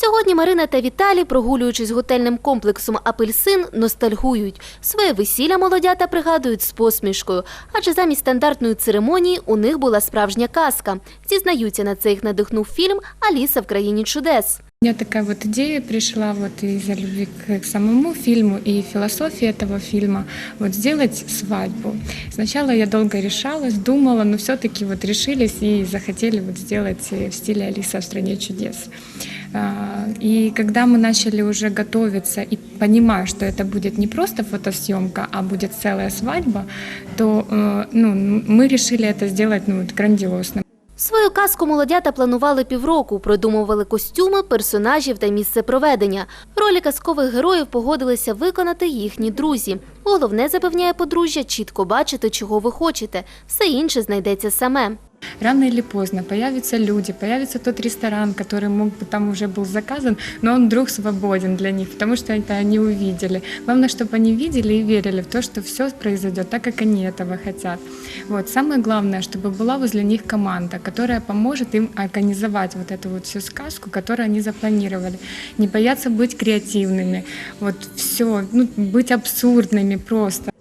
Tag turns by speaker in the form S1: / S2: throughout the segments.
S1: Сьогодні Марина та Віталій, прогулюючись готельним комплексом Апельсин, ностальгують. Своє весілля молодята пригадують з посмішкою, адже замість стандартної церемонії у них була справжня казка. Зізнаються, на це їх надихнув фільм Аліса в країні чудес.
S2: У меня такая вот идея пришла вот из-за любви к, самому фильму и философии этого фильма, вот сделать свадьбу. Сначала я долго решалась, думала, но все-таки вот решились и захотели вот сделать в стиле Алиса в стране чудес. А, И когда мы начали уже готовиться и понимая, что это будет не просто фотосъемка, а будет целая свадьба, то э, ну, мы решили это сделать ну, вот грандиозно.
S1: Свою казку молодята планували півроку, продумували костюми, персонажів та місце проведення. Ролі казкових героїв погодилися виконати їхні друзі. Головне запевняє подружжя чітко бачити, чого ви хочете. Все інше знайдеться саме.
S2: Рано или поздно появятся люди, появится тот ресторан, который мог бы там уже был заказан, но он вдруг свободен для них, потому что это они увидели. Главное, чтобы они видели и верили в то, что все произойдет так, как они этого хотят. Вот. Самое главное, чтобы была возле них команда, которая поможет им организовать вот эту вот всю сказку, которую они запланировали. Не бояться быть креативными, вот все, ну, быть абсурдными просто.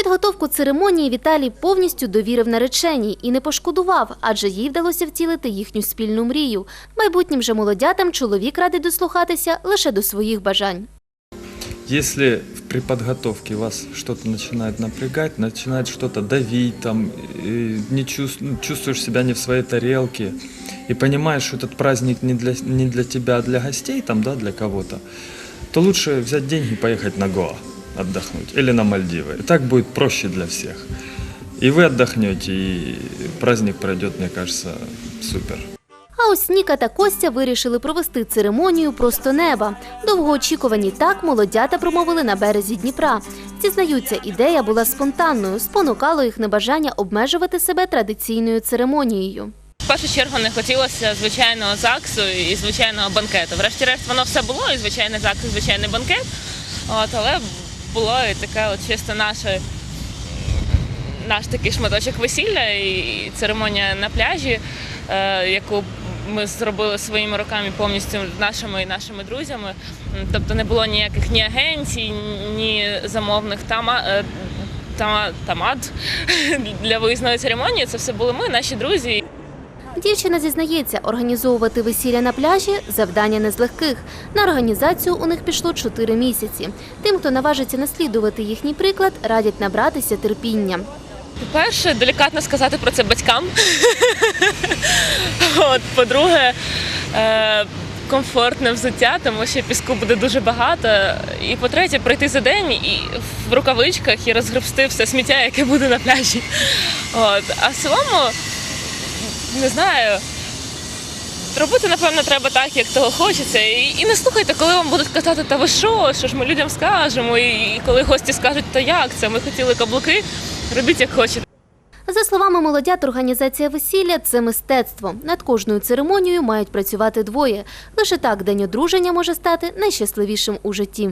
S1: Підготовку церемонії Віталій повністю довірив нареченій і не пошкодував, адже їй вдалося втілити їхню спільну мрію. Майбутнім же молодятам чоловік радить дослухатися лише до своїх бажань.
S3: Если при подготовке вас что-то начинает напрягать, начинает что-то давить, там, не ну, чувствуешь себя не в своей тарелке, и понимаешь, что этот праздник не для, не для тебя, а для гостей, там, да, для кого-то, то лучше взять деньги и поехать на Гоа отдохнуть или на Мальдивы. И так будет проще для всех. И вы отдохнете, и праздник пройдет, мне кажется, супер.
S1: А ось Ніка та Костя вирішили провести церемонію просто неба. Довгоочікувані так молодята промовили на березі Дніпра. Зізнаються, ідея була спонтанною, спонукало їх небажання обмежувати себе традиційною церемонією.
S4: В першу чергу не хотілося звичайного ЗАГСу і звичайного банкету. Врешті-решт воно все було, і звичайний ЗАГС, і звичайний банкет. От, але було і таке от чисто наше, наш такий шматочок весілля і церемонія на пляжі, е, яку ми зробили своїми руками повністю нашими і нашими друзями. Тобто не було ніяких ні агенцій, ні замовних тама, е, тама, тамад для виїзної церемонії. Це все були ми, наші друзі.
S1: Дівчина зізнається, організовувати весілля на пляжі завдання не з легких. На організацію у них пішло 4 місяці. Тим, хто наважиться наслідувати їхній приклад, радять набратися терпіння.
S4: По-перше, делікатно сказати про це батькам. От, по-друге, е, комфортне взуття, тому що піску буде дуже багато. І по-третє, пройти за день і в рукавичках і розгребсти все сміття, яке буде на пляжі. От. А в цілому, не знаю. Робити, напевно, треба так, як того хочеться. І, і не слухайте, коли вам будуть казати, та ви що, що ж ми людям скажемо, і, коли гості скажуть, та як це, ми хотіли каблуки, робіть як хочете.
S1: За словами молодят, організація весілля це мистецтво. Над кожною церемонією мають працювати двоє. Лише так день одруження може стати найщасливішим у житті.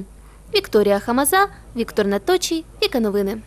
S1: Вікторія Хамаза, Віктор Наточій, Віка Новини.